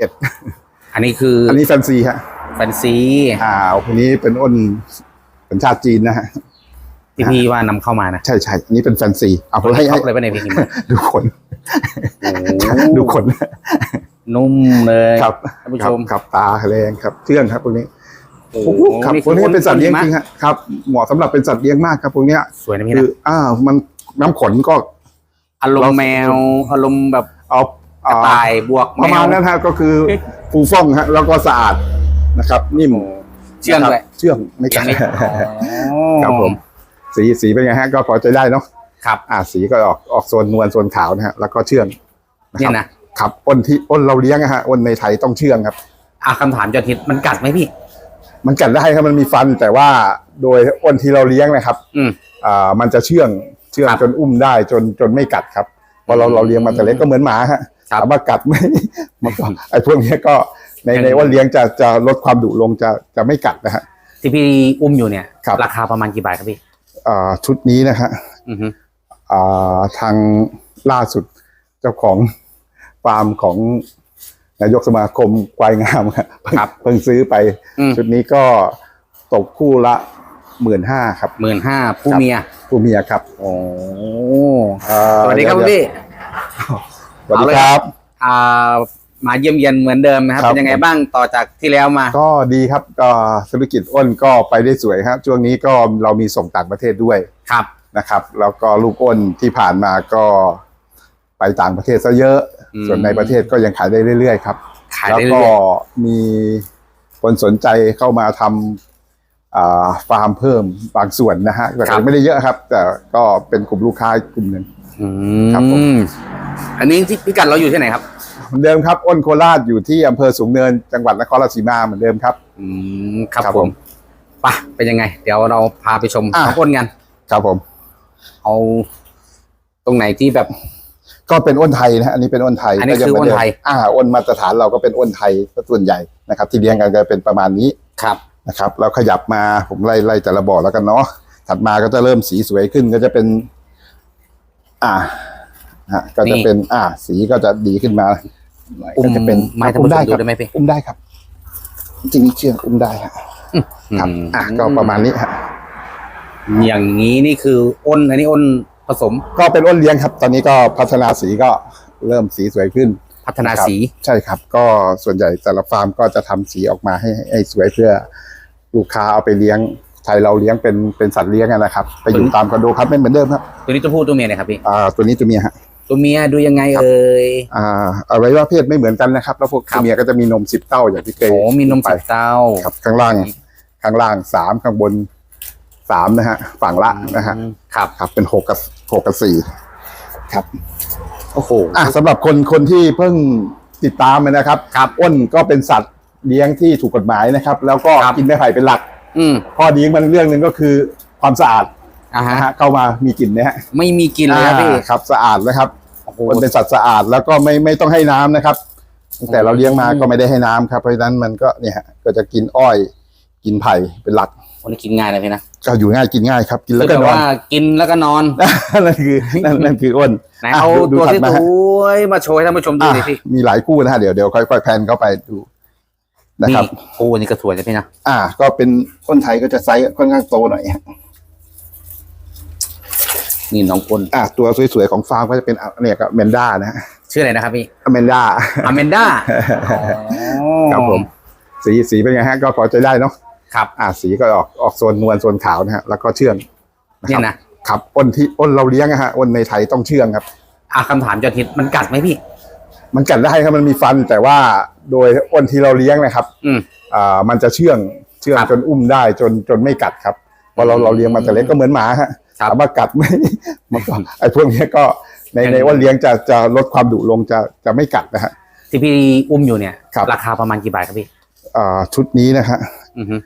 เอ็ดอันนี้คืออันนี้แฟนซีฮะแฟนซีอ่าคนนี้เป็นอ้นสัญชาติจีนนะฮะที่พี่ว่านำเข้ามานะ ใช่ใช่อันนี้เป็นแฟนซีเอาตัวให้นี้ให้ชอบเลยป่ะเนี่ยพี่คิมดูขนโอ้ดูขนนุ่มเลยครับท่านผู้ชมครับตาแรงครับเชื่องครับพวกนี้โอ้โอ้โหครับพวกนี้เป็นสัตว์เลี้ยงจริงฮะฮะครับเหมาะสำหรับเป็นสัตว์เลี้ยงมากครับพวกเนี้ยสวยนะพี่คืนะออ่า มันน้ำขนก็อารมณ์แมวอารมณ์แบบเอา กอ่าระต่ายบวกปแมระมาณวนั้นฮะก็คือฟูฟ่องฮะแล้วก็สะอาดนะครับนิ่มเชื่องด้วยนะครับเชื่องไม่กัดไม่ครับผม สีสีเป็นไงฮะก็พอใจได้เนาะครับอ่าสีก็ออกออกโซนนวลโซนขาวนะฮะแล้วก็เชื่องนะคเนี่รับยนะครับอ้นที่อ้นเราเลี้ยงอะฮะอ้นในไทยต้องเชื่องครับ อะคำถามยอดฮิตมันกัดไหมพี่ มันกัดได้ครับมันมีฟันแต่ว่าโดยอ้นที่เราเลี้ยงนะครับอืม อ่ามันจะเชื่องเชื่องครับจนอุ้มได้จนจนไม่กัดครับพอเราอืมเราเลี้ยงมาแต่เล็กก็เหมือนหมาฮะครับ ถามว่ากัดไหมมันก็ไอ้พวกเนี้ยก็ในยังในอ้นเลี้ยงจะจะลดความดุลงจะจะไม่กัดนะฮะที่พี่อุ้มอยู่เนี่ยครับราคาประมาณกี่บาทครับพี่อ่าชุดนี้นะฮะอือฮึอ่าทางล่าสุดเจ้าของฟาร์มของนายกสมาคมควายงามครับเพิ่งเพิ่งซื้อไปอืมชุดนี้ก็ตกคู่ละหมื่นห้าครับหมื่นห้าผู้ครับเมียผู้เมียครับโอ้อ่าสวัสดีครับเยวพี่ส วัสดีเอาเลยครับ อ่ามาเยี่ยมเยียนเหมือนเดิมนะครับ ครับ เป็นยังไงบ้างต่อจากที่แล้วมา ก็ดีครับก็ธุรกิจอ้นก็ไปได้สวยครับช่วงนี้ก็เรามีส่งต่างประเทศด้วยครับ นะครับ แล้วก็ลูกอ้นที่ผ่านมาก็ไปต่างประเทศซะเยอะ อืม ส่วนในประเทศก็ยังขายได้เรื่อยๆครับ ขายแล้วได้ก็เรื่อยมีคนสนใจเข้ามาทำอ่าฟาร์มเพิ่มบางส่วนนะฮะแต่ไม่ได้เยอะครับ แต่ก็เป็นกลุ่มลูกค้ากลุ่มหนึ่งๆอื ครับผมมอันนี้ที่พิกัดเราอยู่ที่ไหนครับเหมือนเดิมครับอ้นโคราชอยู่ที่อำเภอสูงเนินจังหวัดนครราชสีมาเหมือนเดิมครับ อืมครับครับผผมมไปะเป็นยังไง เดี๋ยวเราพาไปชมอะน้องอ้นกัน ครับผม เอาตรงไหนที่แบบ ก็เป็นอ้นไทยนะฮะอันนี้เป็นอ้นไทยอันนี้ก็ยังคือเหมืเดิมอ้นไทยอ่าอ้นมาตรฐานเราก็เป็นอ้นไทยส่วนใหญ่นะครับ ที่เลี้ยงกันก็เป็นประมาณนี้ครับนะครับ แล้วขยับมาผมไล่ไล่แต่ละบ่อแล้วกันเนาะถัดมาก็จะเริ่มสีสวยขึ้นก็จะเป็น อ่าฮะก็จะเป็นอ่า สีก็จะดีขึ้นมาหน่อยอุ้มก็จะเป็นไม้ท่านอุ้มผู้ชได้มคดูรับได้ไหมพี่อุ้มได้ครับ จริงๆเชื่องอุ้มได้ฮะครับมอะก็ประมาณนี้ฮะอย่างนี้นี่คืออ้นอันนี้อ้นผสม ก็เป็นอ้นเลี้ยงครับ ตอนนี้ก็พัฒนาสีก็เริ่มสีสวยขึ้น พัฒนานะครับสีใช่ครับ ก็ส่วนใหญ่แต่ละฟาร์มก็จะทำสีออกมาให้ให้สวยเพื่อลูกค้าเอาไปเลี้ยง ไทยเราเลี้ยงเป็นเป็นสัตว์เลี้ยงอะนะครับ ไปอยู่ตามคอนโดครับไม่เหมือนเดิมครับตัวนี้ตัวผู้ตัวเมียเนะครับพี่อ่าตัวนี้ตัวเมียฮะตัวเมียดูยังไงครับเอ่ยอ่าอวัยวะเพศไม่เหมือนกันนะครับ แล้วพวกครับตัวเมียก็จะมีนมสิบเต้าอย่างที่เคยโอ้มีนมไปสิบเต้าครับข้างล่างข้างล่างสามข้างบนสามนะฮะฝั่งละนะฮะอืมครับครับเป็นหกกับหกกับสี่ครับโอ้โหอะสำหรับคนคนที่เพิ่งติดตามนะครับครับอ้นก็เป็นสัตว์เลี้ยงที่ถูกกฎหมายนะครับ แล้วก็ครับกินไม้ไผ่เป็นหลัก อืมข้อดีของมันเรื่องหนึ่งก็คือความสะอาดอ่าฮะนะฮะเข้ามามีกลิ่นนะฮะไม่มีกินเลยครับพี่อ่าครับสะอาดนะครับโอ้โห มันเป็นสัตว์สะอาดแล้วก็ไม่ไม่ต้องให้น้ำนะครับตั้งแต่เราเลี้ยงมาอืม ก็ไม่ได้ให้น้ำครับเพราะฉะนั้นมันก็เนี่ยฮะก็จะกินอ้อย กินไผ่เป็นหลักวันนี้กินง่ายนะพี่นะก็อยู่ง่ายกินง่ายครับ กินแล้วคือก็แบบนอน ว่ากินแล้วก็นอน นั่นคือนั่นนั่นคืออ้น ไหนอะเอาดูตัวถัดที่มาสฮะวยมาโชว์ให้ท่านผู้ชมดูอะหน่อยพี่ มีหลายคู่นะฮะเดี๋ยวเดี๋ยวค่อยๆแพนเข้าไปดู นะครับโอ้อันนี้ก็สวยนะพี่นะอ่า ก็เป็นอ้นไทยก็จะไซส์ค่อนข้างโตหน่อยฮะนี่น้องอ้นอ่าตัวสวยๆของฟาร์มก็จะเป็นอะเนี่ยก็เมนด้านะฮะชื่ออะไรนะครับพี่อเมนด้าอเมนด้าครับผม สีสีเป็นไงฮะก็พอใจได้เนาะครับ อ่าสีก็ออกออกโซนนวลโซนขาวนะฮะแล้วก็เชื่องนะเนี่คยรับนะครับอ้นที่อ้นเราเลี้ยงอะฮะอ้นในไทยต้องเชื่องครับ อะคำถามยอดฮิตมันกัดไหมพี่ มันกัดได้ครับมันมีฟันแต่ว่าโดยอ้นที่เราเลี้ยงนะครับอืม อ่ามันจะเชื่องเชื่องครับจนอุ้มได้จนจนไม่กัดครับพอเราอืมเราเลี้ยงมาแต่เล็กก็เหมือนหมาฮะครับถามว่ากัดไหม มันก็ไอ้พวกเนี้ยก็ในยังในอ้นเลี้ยงจะจะลดความดุลงจะจะไม่กัดนะฮะ ที่พี่อุ้มอยู่เนี่ยครับราคาประมาณกี่บาทครับพี่ อ่าชุดนี้นะฮะอือฮึ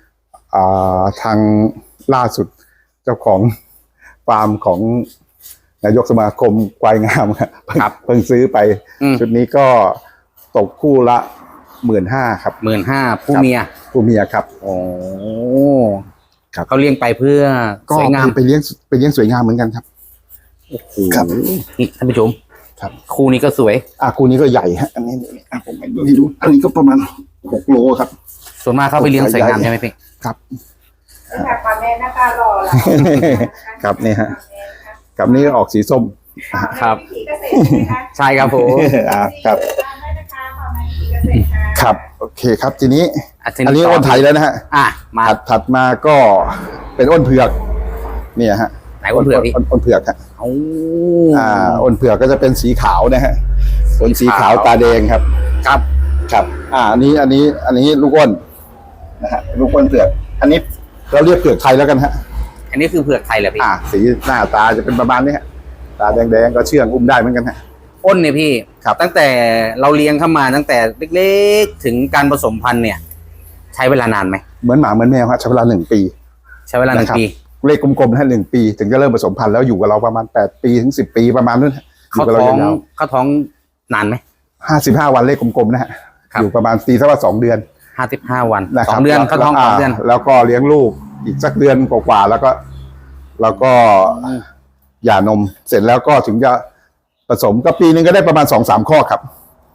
อ่าทางล่าสุดเจ้าของฟาร์มของ นายกสมาคมควายงามครับเพิ่งเพิ่งซื้อไปอืมชุดนี้ก็ตกคู่ละหมื่นห้าครับหมื่นห้าผู้ครับเมียผู้เมียครับโอ้ครับเขาเลี้ยงไปเพื่อก็สวยงามไปเลี้ยงไปเลี้ยงสวยงามเหมือนกันครับโอ้โหครับนี่ท่านผู้ชมใช่ครับคู่นี้ก็สวย อะคู่นี้ก็ใหญ่ฮะอันนี้นี่อะผมให้ดูให้ดูอันนี้ก็ประมาณหกโลครับ ส่วนมากเขาไปเลี้ยงสวยงามใช่ไหมพี่ครับนี่ค่ะความแม่หน้าตาหล่อละครับนี่ฮะ กับนี้ออกสีส้ม ครับ วิถีเกษตรใช่ไหมคะใช่ครับผม อ่าครับ ตามได้นะคะความแม่วิถีเกษตรค่ะ ครับ โอเคครับทีนี้อัอันนี้อ้นไทยแล้วนะฮะอะมาถัดถัดมาก็เป็นอ้นเผือก เนี่ยฮะไหนอ้นเผือกพี่อ้นอ้นเผือกฮะโอ้อ่าอ้นเผือกก็จะเป็นสีขาวนะฮะเป็นสีขาวตาแดงครับ ครับ ครับ อ่า อันนี้ อันนี้ อันนี้ลูกอ้นนะฮะ ลูกอ้นเผือก อันนี้เราเรียกเผือกไทยแล้วกันฮะ อันนี้คือเผือกไทยเหรอพี่อ่าสีหน้าตาจะเป็นประมาณนี้ฮะตาแดงๆก็เชื่องอุ้มได้เหมือนกันฮะ อ้นเนี่ยพี่ครับตั้งแต่เราเลี้ยงเข้ามาตั้งแต่เล็กๆถึงการผสมพันธุ์เนี่ย ใช้เวลานานไหมเหมือนหมาเหมือนแมวฮะใช้เวลาหนึ่งปี ใช้เวลาหนึ่งนะครับปีเลขกลมๆนะฮะหนึ่งปี ถึงจะเริ่มผสมพันธุ์แล้วอยู่กับเราประมาณแปดปีถึงสิบปีประมาณนั้นฮะอยู่เขากับเราท้องยาวเขาท้องนานไหมๆห้าสิบห้าวันเลขกลมๆนะฮะครับอยู่ประมาณตีสักว่าสองเดือนห้าสิบห้าวันนะคสรัอบงเดือนเขาท้องสองเดือน แล้วก็เลี้ยงลูก อีกสักเดือนกว่าๆแล้วก็ แล้วก็หย่านมเสร็จแล้วก็ถึงจะผสมก็ปีหนึงก็ได้ประมาณสองสามข้อครับ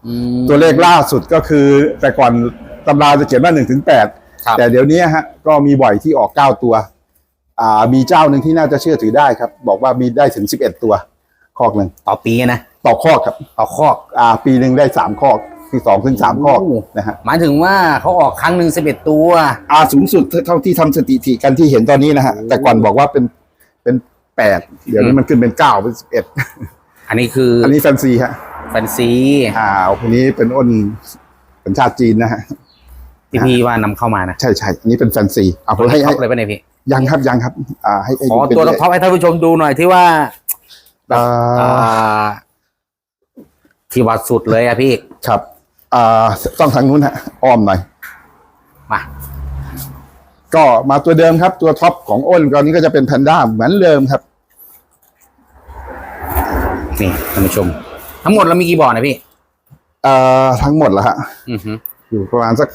อืมตัวเลขล่าสุดก็คือ แต่ก่อนตำราจะเขียนว่าหนึ่งถึงแปดครับแต่เดี๋ยวนี้ฮะ ก็มีบ่อยที่ออกเก้าตัว อ่า มีเจ้าหนึ่งที่น่าจะเชื่อถือได้ครับ บอกว่ามีได้ถึงสิบเอ็ดตัว คอกหนึ่งต่อปีนะ ต่อคอกครับ ต่อคอก อ่า ปีหนึ่งได้สามคอก คือสองถึงสามคอกโอ้นะฮะหมายถึงว่าเขาออกครั้งหนึ่งสิบเอ็ดตัวอ่าสูงสุดเท่าที่ทำสถิติกันที่เห็นตอนนี้นะฮะแต่ก่อนบอกว่าเป็นเป็นแปดเดี๋ยวนี้มันขึ้นเป็นเก้าเป็นสิบเอ็ดอันนี้คือ อันนี้แฟนซีฮะแฟนซีอ่าคนนี้เป็นอ้นเป็นชาติจีนนะฮะที่พี่ว่านำเข้ามานะใช่ใช่อันนี้เป็นแฟนซีเอาผมตัวให้ท็ให้อปเลยป่ะเนี่ยพี่ยังครับยังครับ อ่าให้ให้ขอดูเป็นตัวท็อปให้ท่านผู้ชมดูหน่อยที่ว่าอ่าอ่าที่วัดสุดเลยอะพี่ ครับ อ่าต้องทางนู้นฮะอ้อมหน่อยมา ก็มาตัวเดิมครับ ตัวท็อปของอ้นตอนนี้ก็จะเป็นแพนด้าเหมือนเดิมครับ นี่ท่านผู้ชม ทั้งหมดเรามีกี่บ่อนะพี่อ่าทั้งหมดละฮะอือฮึอยู่ประมาณสัก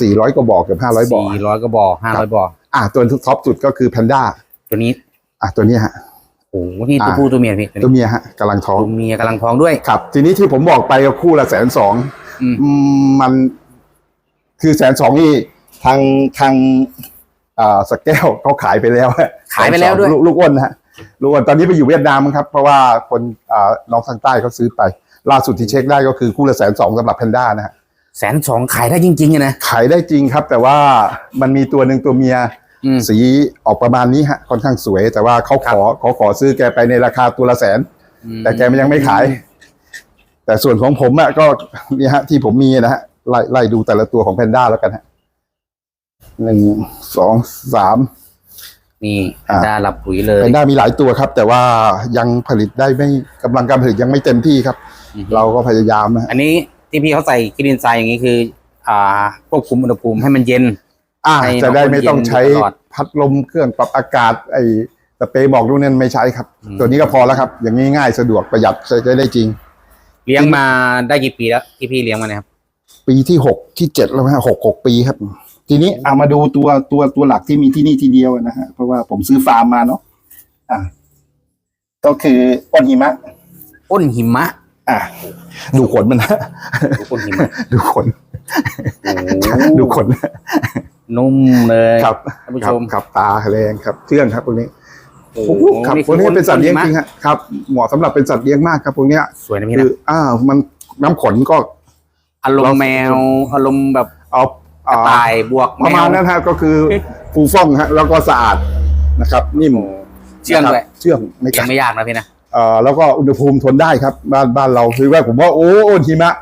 สี่ร้อยกว่าบ่อเกือบห้าร้อยบ่อสี่ร้อยก็บ่อห้าร้อยบ่ออ่าตัวท็อปสุดก็คือแพนด้าตัวนี้ อ่าตัวนี้ฮะโอ้โหนี่ตัวอ่าผู้ตัวเมียพี่ตัวเมียฮะกำลังท้องตัวเมียกำลังท้องด้วยครับ ทีนี้ที่ผมบอกไปก็คู่ละแสนสองอืมอืมมันคือแสนสองนี่ทางทางอ่าสกแก้วเขาขายไปแล้วฮะขายไปแล้วด้วยลูกลูกอ้นนะฮะลูกอ้นตอนนี้ไปอยู่เวียดนามมั้งครับ เพราะว่าคนอ่าน้องทางใต้เขาซื้อไป ล่าสุดที่เช็คได้ก็คือคู่ละแสนสองสำหรับแพนด้านะฮะแสนสองขายได้จริงๆอะนะขายได้จริงครับ แต่ว่ามันมีตัวหนึ่งตัวเมีย อืม สีออกประมาณนี้ฮะค่อนข้างสวย แต่ว่าเขาขอเขาขอซื้อแกไปในราคาตัวละแสน แต่แกมันยังไม่ขาย แต่ส่วนของผมอะก็เนี่ยฮะ ที่ผมมีนะฮะไล่ไล่ดูแต่ละตัวของแพนด้าแล้วกันฮะหนึ่งสองสาม นี่อ่า ได้รับปุ๋ยเลย แพนด้ามีหลายตัวครับ แต่ว่ายังผลิตได้ไม่กำลังการผลิตยังไม่เต็มที่ครับ อืมเราก็พยายามนะฮะอันนี้ที่พี่เขาใส่กิลินไซด์อย่างนี้คือ อ่าควบคุมอุณหภูมิให้มันเย็น อ่าให้จะได้ไม่ต้องใช้น้องคนเย็นตลอด พัดลมเครื่องปรับอากาศไอ้สเปรย์บอกลูกนั่นไม่ใช้ครับ อืม ตัวนี้ก็พอแล้วครับ อย่างนี้ง่ายสะดวกประหยัดใช้ได้จริง เลี้ยงมาได้กี่ปีแล้วที่พี่เลี้ยงมาเนี่ยครับ ปีที่หกที่เจ็ดแล้วฮะหกหกปีครับ ทีนี้เอามาดูตัวตัวตัวหลักที่มีที่นี่ทีเดียวนะฮะเพราะว่าผมซื้อฟาร์มมาเนาะอ่าก็คืออ้นหิมะ อ้นหิมะอ่าดูขนมันนะดูอ้นหิมะดูขน โอ้ดูขน นุ่มเลยครับท่านผู้ครัชบมครับตาแรงครับเชื่องครับพวกนี้โอ้โหครับนี่พวกนี้อ้เป็นสัตว์เลี้ยงหิมะจริงฮะครับเหมาะสำหรับเป็นสัตว์เลี้ยงมากครับพวกเนี้ยสวยนะพี่คืนะออ่ามันน้ำขนก็อารมณ์แมวอารมณ์แบบเอากอ่ระต่ายบวกประมาณแวนั้นฮะก็คือฟูฟ่องฮะแล้วก็สะอาดนะครับนิ่มเชื่องด้วยนะครับเชื่องไม่ยักัดงไม่ยากนะพี่นะเอ่อแล้วก็อุณหภูมิทนได้ครับ บ้านบ้านเราคือว่าผมว่าโอ้หิมะ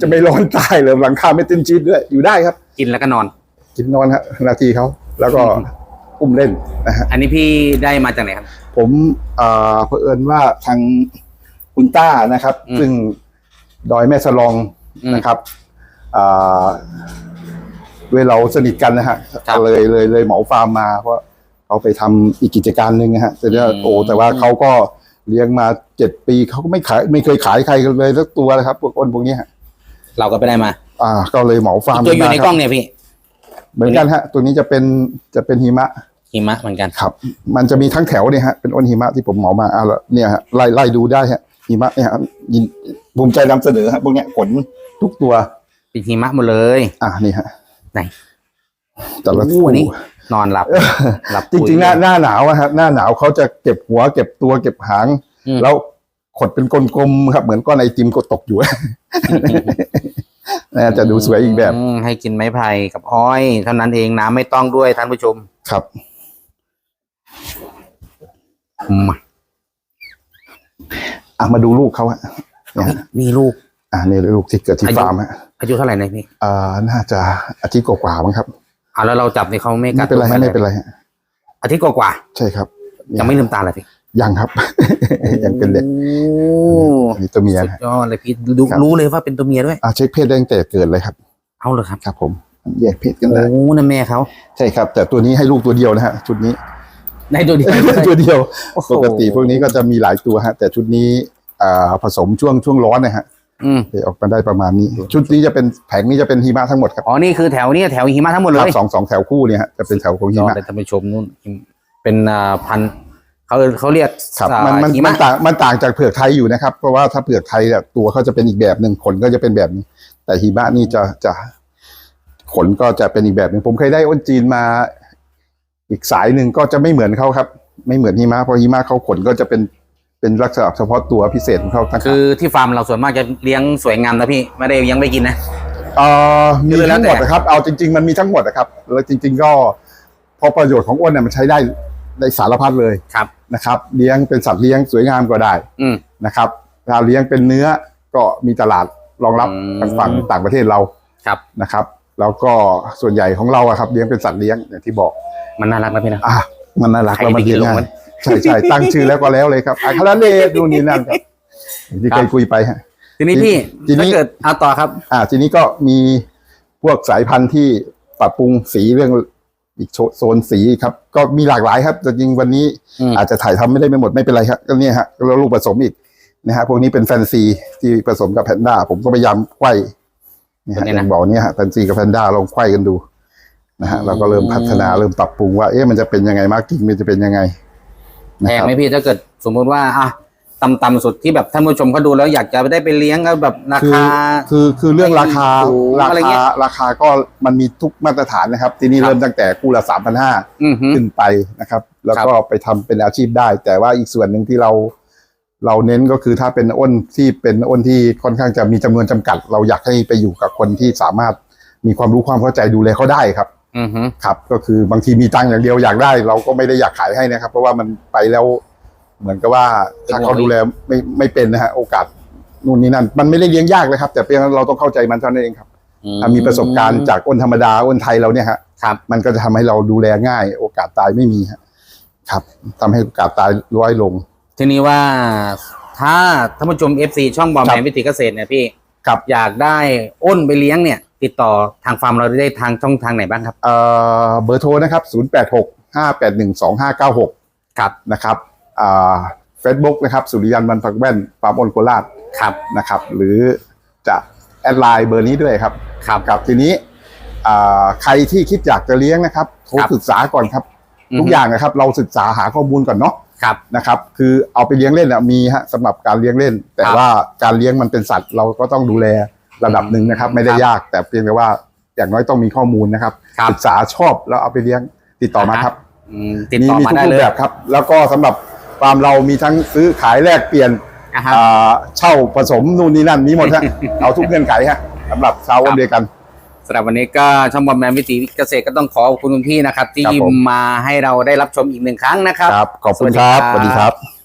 จะไม่ร้อนตายเลยหลังคาไม่เต็มชีดด้วยอยู่ได้ครับ กินแล้วก็นอน กินนอนฮะนาทีเขาแล้วก็อุ้มเล่นนะฮะอันนี้พี่ได้มาจากไหนครับ ผมเอ่อเผอิญว่าทางคุณต้านะครับ อืม ซึ่งดอยแม่สลองอืมนะครับอ่าด้วยเราสนิทกันนะฮะครับเลยเลยเลยเหมาฟาร์มมาเพราะเขาไปทำอีกกิจการหนึ่งนะฮะแต่เนี่ยอืม โอ้แต่ว่าเขาก็เลี้ยงมาเจ็ดปีเขาก็ไม่ขายไม่เคยขายใครกันเลยสักตัวเลยครับพวกอ้นพวกนี้ฮะเราก็ไปได้มาอ่า ก็เลยเหมาฟาร์มตัวอยู่ในมาครับกล้องเนี่ยพี่ เหมือนกันฮะ ตัวนี้จะเป็นจะเป็นหิมะหิมะเหมือนกันครับ มันจะมีทั้งแถวเนี่ยฮะเป็นอ้นหิมะที่ผมเหมามาอ่าแล้วเนี่ยฮะไล่ไล่ดูได้ฮะหิมะเนี่ยครับยินภูมิใจนำเสนอฮะพวกเนี้ยขนทุกตัวเป็นหิมะหมดเลย อะนี่ฮะไหนแต่ละโอ้ตัวโหนี่นอนหลับหลับจริงๆหน้าหน้าหนาวอะฮะหน้าหนาวเขาจะเก็บหัว เก็บตัวเก็บหางอืมแล้วขดเป็นกลมๆครับ เหมือนก้อนไอติมกดตกอยู่น่า จะดูสวยอีกแบบมให้กินไม้ไผ่กับอ้อย เท่านั้นเองน้ำไม่ต้องด้วยท่านผู้ชมครับมาอะมาดูลูกเขาฮะเนี่ยฮะนี่ลูก อะนี่ลูกที่เกิดที่อายุฟาร์มฮะอายุเท่าไหร่นะพี่อ่าน่าจะอาทิตย์กว่าๆมั้งครับอ่าแล้วเราจับนี่เขาไม่กัไม่ดเป็นไรตัวฮะไม่เป็นไรฮะอาทิตย์กว่าใช่ครับๆยังไม่ลืมตาเลยพี่ ยังครับ ยังเป็นเด็กโอ้อันนี้ตัวเมียสุดนะยอดเลยพี่ดูครับรู้เลยว่าเป็นตัวเมียด้วย อะเช็คเพศได้ตั้งแต่เกิดเลยครับ เอาเลยครับครับ ผม แยกเพศกันโอ้ได้นั่นแม่เขาใช่ครับ แต่ตัวนี้ให้ลูกตัวเดียวนะฮะชุดนี้ ในตัวเดียวตัวเดียว โอ้โห ปกติพวกนี้ก็จะมีหลายตัวฮะ แต่ชุดนี้อ่าผสมช่วงช่วงร้อนนะฮะอืมเลยออกมาได้ประมาณนี้ ชุดนี้จะเป็นแผงนี้จะเป็นหิมะทั้งหมดครับอ๋อนี่คือแถวนี้แถวหิมะทั้งหมดเลครับยสองสองแถวคู่เนี่ยฮะจะเป็นแถวของหิยอดมะเลยท่านผู้ชมนู่นเป็นอ่าพันธุ์ เขาเขาเรียกครับอ่ามันมันหิมัมะนต่างมันต่างจากเผือกไทยอยู่นะครับ เพราะว่าถ้าเผือกไทยเนี่ยตัวเขาจะเป็นอีกแบบหนึ่งขนก็จะเป็นแบบนี้แต่หิมะนี่จะจะขนก็จะเป็นอีกแบบหนึ่งผมเคยได้อ้นจีนมาอีกสายหนึ่งก็จะไม่เหมือนเขาครับ ไม่เหมือนหิมะเพราะหิมะเขาขนก็จะเป็นเป็นลักษณะเฉพาะตัวพิเศษของเขาต่างหาก คือที่ฟาร์มเราส่วนมากจะเลี้ยงสวยงามนะพี่ไม่ได้ยังไม่กินนะ เอ่อมีคือแล้วทั้งหมดแต่ นะครับ เอาจริง ๆ มันมีทั้งหมดนะครับ แล้วจริง ๆ ก็เพอประโยชน์ของอ้นเนี่ยมันใช้ได้ ในสารพัดเลยครับนะครับ เลี้ยงเป็นสัตว์เลี้ยงสวยงามก็ได้อืมนะครับถ้าเลี้ยงเป็นเนื้อก็มีตลาดรองรับอืมทางฝั่งต่างประเทศเราครับนะครับ แล้วก็ส่วนใหญ่ของเราอะครับเลี้ยงเป็นสัตว์เลี้ยงอย่างที่บอกมันน่ารักนะพี่นะอะมันน่ารักใครแล้วมันไปกิเลี้ยนงลงง่ายมันใช่ใช่ตั้งชื่อแล้วก็แล้วเลยครับอาคาราเลดูนนี่นั่นครับที่ครัเคบยคุยไปฮะทีนี้พี่ทีนี้ถ้าเกิดเอาต่อครับ อ่า ทีนี้ก็มีพวกสายพันธุ์ที่ปรับปรุงสีเรื่อง อีกโซโซนสีครับ ก็มีหลากหลายครับแต่จริงวันนี้อืมอาจจะถ่ายทำไม่ได้ไม่หมดไม่เป็นไรครับก็เนี่ยฮะแล้วลูกผสมอีกนะฮะพวกนี้เป็นแฟนซีที่ผสมกับแพนด้าผมก็พยายามไขว้เนี่ยฮะอย่างบอกเนี่ยฮะแฟนซีกับแพนด้าลองไขว้กันดูนะฮะเราก็เริ่มพัฒนาเริ่มปรับปรุงว่าเอ๊ะมันจะเป็นยังไงมาร์กิ้งมันจะเป็นยังไงนะแพงครับไหมพี่ถ้าเกิดสมมุติว่าอะ ต่ำต่ำสุดที่แบบท่านผู้ชมเขาดูแล้วอยากจะได้ไปเลี้ยงแล้วแบบราคือคา คือคือเรื่องราคาสูงราอะไรเงี้คายราคาก็มันมีทุกมาตรฐานนะครับ ที่นี่ครับ เริ่มตั้งแต่คู่ละสามพันห้าอือหือขึ้นไปนะครับ แล้วก็ไปทำเป็นอาชีพได้ แต่ว่าอีกส่วนหนึ่งที่เรา เราเน้นก็คือถ้าเป็นอ้นที่เป็นอ้นที่ค่อนข้างจะมีจำนวนจำกัด เราอยากให้ไปอยู่กับคนที่สามารถมีความรู้ความเข้าใจดูแลเขาได้ครับ อือหือครับก็คือบางทีมีตังค์อย่างเดียวอยากได้ เราก็ไม่ได้อยากขายให้นะครับ เพราะว่ามันไปแล้ว เหมือนกับว่าถ้าเขาดูแลไม่ไม่เป็นนะฮะโอกาสนู่นนี่นั่น มันไม่ได้เลี้ยงยากเลยครับ แต่เพียงเราต้องเข้าใจมันเท่านั้นเองครับถ้ามีประสบการณ์จากอ้นธรรมดาอ้นไทยเราเนี่ยฮะครับ มันก็จะทำให้เราดูแลง่าย โอกาสตายไม่มีฮะครับทำให้โอกาสตายน้อยลง ทีนี้ว่าถ้าท่านผู้ชม FC ช่องบอมครัแมบนวิถีเกษตรเนี่ยพี่ครับอยากได้อ้นไปเลี้ยงเนี่ย ติดต่อทางฟาร์มเราได้ทางช่องทางไหนบ้างครับเอ่อเบอร์โทรนะครับ 0 8 6 5 8 1 2 5 9 6 ครับนะครับอ่า เฟซบุ๊กนะครับสุริยันบันพักแว่นฟาร์มอ้นโคราชครับนะครับหรือจะแอดไลน์เบอร์นี้ด้วยครับครับครับทีนี้อ่าใครที่คิดอยากจะเลี้ยงนะครับโทรครับศึกษาก่อนครับอือฮึทุกอย่างนะครับ เราศึกษาหาข้อมูลก่อนเนาะครับนะครับ คือเอาไปเลี้ยงเล่นอะมีฮะสำหรับการเลี้ยงเล่น แต่ครับว่าการเลี้ยงมันเป็นสัตว์เราก็ต้องดูแลระดับหนึ่งนะครับ ไม่ได้ครับยากแต่เพียงแต่ว่าอย่างน้อยต้องมีข้อมูลนะครับครับศึกษาชอบแล้วเอาไปเลี้ยงติดต่อมาครับอืมติดต่อมาทุกได้รูเลปยแบบครับ แล้วก็สำหรับ ฟาร์มเรามีทั้งซื้อขายแลกเปลี่ยนนะฮะ อ่าเช่าผสมนู่นนี่นั่นมีหมดฮะ เอาทุกเงื่อนไขฮะสำหรับชาวครัอ้บนเดียวกัน สำหรับวันนี้ก็ช่องบอมแมนวิถีเกษตรก็ต้องขอขอบคุณคุณพี่นะครับ ที่ครับผม มาให้เราได้รับชมอีกหนึ่งครั้งนะครับ ครับ ขอบคุณสวัสดีครับครับสวัสดีครับ